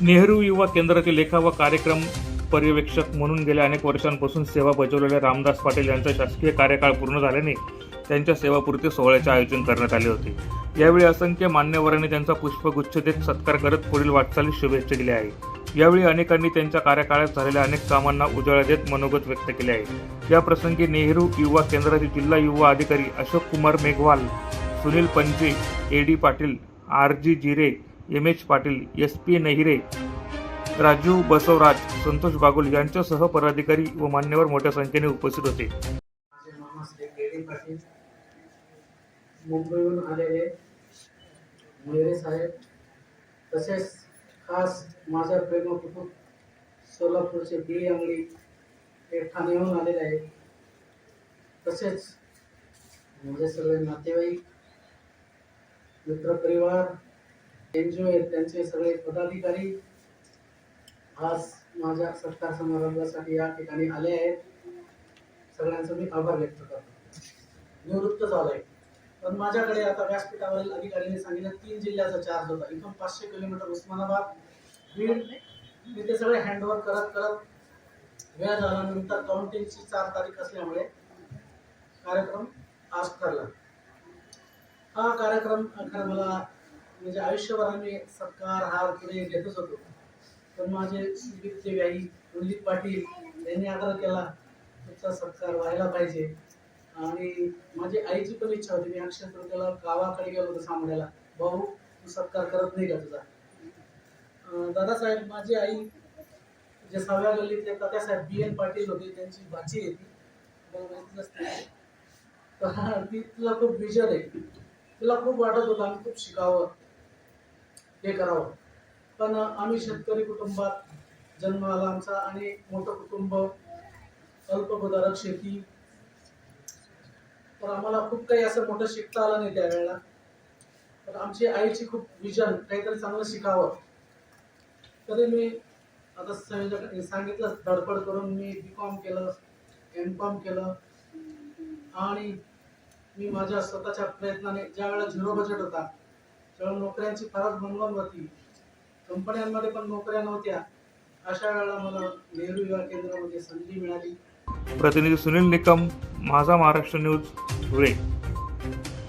नेहरू युवा केंद्राचे लेखा व कार्यक्रम पर्यवेक्षक म्हणून गेल्या अनेक वर्षांपासून सेवा बजावलेल्या रामदास पाटील यांचा शासकीय कार्यकाळ पूर्ण झाल्याने त्यांच्या सेवापूर्ती सोहळ्याचे आयोजन करण्यात आले होते. यावेळी असंख्य मान्यवरांनी त्यांचा पुष्पगुच्छ देत सत्कार करत पुढील वाटचालीस शुभेच्छा दिल्या आहे यावेळी अनेकांनी त्यांच्या कार्यकाळात झालेल्या अनेक कामांना उजाळा देत मनोगत व्यक्त केले आहे. या प्रसंगी नेहरू युवा केंद्राचे जिल्हा युवा अधिकारी Ashok Kumar Meghwal Sunil Panche A D Patil R G Jire M H Patil S P Nahire Raju Basavaraj Santosh Bagul यांच्यासह पदाधिकारी व मान्यवर मोठ्या संख्येने उपस्थित होते. मुंबईहून आलेले मोरे साहेब तसेच खास माझा प्रेमकुटुंब सोलापूरचे बी अंगडी हे ठाण्याहून आलेले आहेत. तसेच माझे सगळे नातेवाईक मित्रपरिवार एन जी ओ आहेत त्यांचे सगळे पदाधिकारी आज माझ्या सत्कार समारंभासाठी या ठिकाणी आले आहेत. सगळ्यांचा मी आभार व्यक्त करतो. निवृत्त झालोय. पण माझ्याकडे आता व्यासपीठावरील अधिकाऱ्यांनी सांगितलं तीन जिल्ह्याचा चार्ज होता. इथून पाचशे किलोमीटर उस्मानाबाद बीड मी ते सगळे हँडओव्हर करत करत वेळ झाल्यानंतर काउंटिंगची चार तारीख असल्यामुळे कार्यक्रम आज ठरला. हा कार्यक्रम खरं मला म्हणजे आयुष्यभर आम्ही सत्कार हार पुढे घेतच होतो. पण माझे सुदीपचे व्याई रणजित पाटील यांनी आग्रह केला तुमचा सत्कार व्हायला पाहिजे. आणि माझी आईची पण इच्छा होती मी अक्षय तृतीयेला गावाकडे गेलो होतो सांभाळायला. भाऊ तू सत्कार करत नाही का तुझा? दादासाहेब माझी आई जे सहाव्या गल्लीतले तात्यासाहेब बी एन पाटील होते त्यांची भाची आहे ती. तुम्हाला तर हा, ती तिला खूप विजन आहे. तिला खूप वाटत होतं आम्ही खूप शिकावं. हे करावं. पण आम्ही शेतकरी कुटुंबात जन्म आला आमचा आणि मोठं कुटुंब अल्पभूधारक शेती. तर आम्हाला खूप काही असं मोठं शिकता आलं नाही त्यावेळेला. तर आमची आईची खूप विजन काहीतरी चांगलं शिकावं. तरी मी आता संयोजक सांगितलं धडपड करून मी बी कॉम केलं एम कॉम केलं. आणि मी माझ्या स्वतःच्या प्रयत्नाने ज्या वेळेला झिरो बजेट होता त्यामुळे नोकऱ्यांची फारच बनवण होती. कंपन्यांमध्ये पण नोकऱ्या नव्हत्या. अशा वेळेला मला नेहरू युवा केंद्रामध्ये संधी मिळाली. प्रतिनिधी सुनील निकम माझा महाराष्ट्र न्यूज धुळे